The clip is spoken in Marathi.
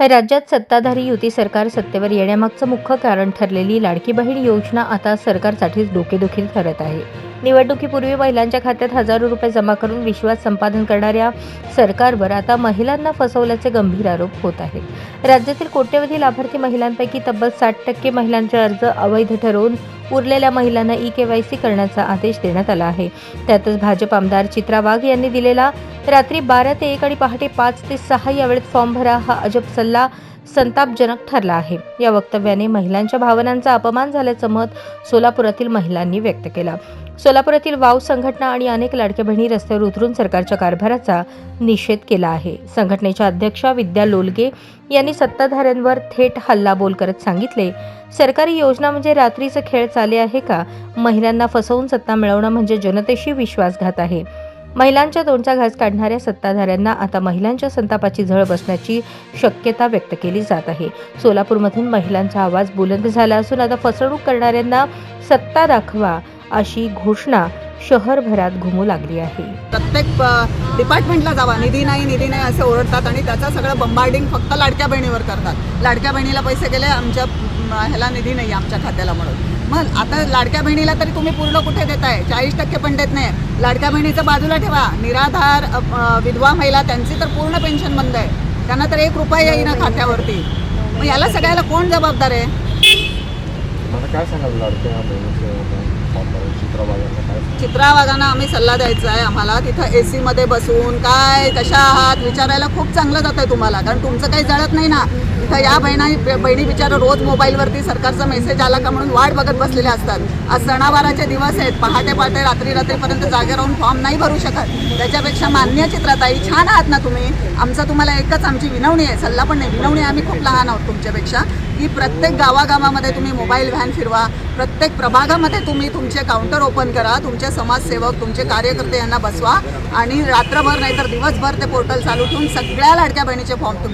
राज्यात सत्ताधारी युती सरकार सत्तेवर येण्यामागचं मुख्य कारण ठरलेली लाडकी बहीण योजना आता सरकारसाठीच डोकेदुखी ठरत आहे. निवडणुकीपूर्वी महिलांच्या खात्यात हजारो रुपये जमा करून विश्वास संपादन करणाऱ्या सरकारवर आता महिलांना फसवल्याचे गंभीर आरोप होत आहेत. राज्यातील कोट्यवधी लाभार्थी महिलांपैकी तब्बल साठ टक्के महिलांचे अर्ज अवैध ठरवून उरलेल्या महिलांना ई के वाय सी करण्याचा आदेश देण्यात आला आहे. त्यातच भाजप आमदार चित्रा वाघ यांनी दिलेला रात्री बारा ते एक आणि पहाटे पाच ते सहा या वेळेत फॉर्म भरा हा अजब सल्ला संतापजनक ठरला आहे. या वक्तव्याने महिलांच्या भावनांचा अपमान झाल्याचं मत सोलापुरातील महिलांनी व्यक्त केला. सोलापुरातील वाव संघटना आणि अनेक लाडक्या बहिणी रस्त्यावर उतरून सरकारच्या कारभाराचा निषेध केला आहे. संघटनेच्या अध्यक्षा विद्या लोलगे यांनी सत्ताधाऱ्यांवर थेट हल्लाबोल करत सांगितले सरकारी योजना म्हणजे रात्रीचं खेळ चाले आहे का? महिलांना फसवून सत्ता मिळवणं म्हणजे जनतेशी विश्वासघात आहे. महिलांच्या तोंडचा घास काढणाऱ्या सत्ताधाऱ्यांना आता महिलांच्या संतापाची झळ बसण्याची शक्यता व्यक्त केली जात आहे. सोलापूरमधून महिलांचा आवाज बुलंद झाला असून आता फसवणूक करणाऱ्यांना सत्ता दाखवा अशी घोषणा शहरभरात घुमू लागली आहे. प्रत्येक डिपार्टमेंटला जावा. निधी नाही निधी नाही असे ओरडतात आणि त्याचं सगळं बंबार्डिंग फक्त लाडक्या बहिणीवर करतात. लाडक्या बहिणीला पैसे गेले आमच्या ह्याला निधी नाही आमच्या खात्याला म्हणून. मग आता लाडक्या बहिणीला तरी तुम्ही पूर्ण कुठे देताय? चाळीस टक्के पण देत नाही लाडक्या बहिणीचं बाजूला ठेवा. निराधार विधवा महिला त्यांची तर पूर्ण पेन्शन बंद आहे. त्यांना तर एक रुपया येईना खात्यावरती. मग याला सगळ्याला कोण जबाबदार आहे? मला काय सांगाल लाडक्या चित्रा चित्रबाजांना चित्रावागांना आम्ही सल्ला द्यायचा आहे आम्हाला. तिथं ए सीमध्ये बसून काय कशा आहात विचारायला खूप चांगलं जात आहे तुम्हाला. कारण तुमचं काही जळत नाही ना. इथं या बहिणी बहिणी बिचारा रोज मोबाईलवरती सरकारचा मेसेज आला का म्हणून वाट बघत बसलेले असतात. आज सणावाराचे दिवस आहेत. पहाटे पहाटे रात्री रात्रीपर्यंत जागे राहून फॉर्म नाही भरू शकत. त्याच्यापेक्षा मान्य चित्राताई छान आहात ना तुम्ही? आमचं तुम्हाला एकच आमची विनवणी आहे. सल्ला पण नाही. विनवणी आम्ही खूप लहान आहोत तुमच्यापेक्षा. की प्रत्येक गावागावामध्ये तुम्ही मोबाईल व्हॅन फिरवा. प्रत्येक प्रभागामध्ये तुम्ही तुमचे काउंटर ओपन करा. तुमचे समाजसेवक तुमचे कार्यकर्ते यांना बसवा. आणि रात्रभर नाहीतर दिवसभर ते पोर्टल चालू ठेवून सगळ्या लाडक्या बहिणीचे फॉर्म तुम्ही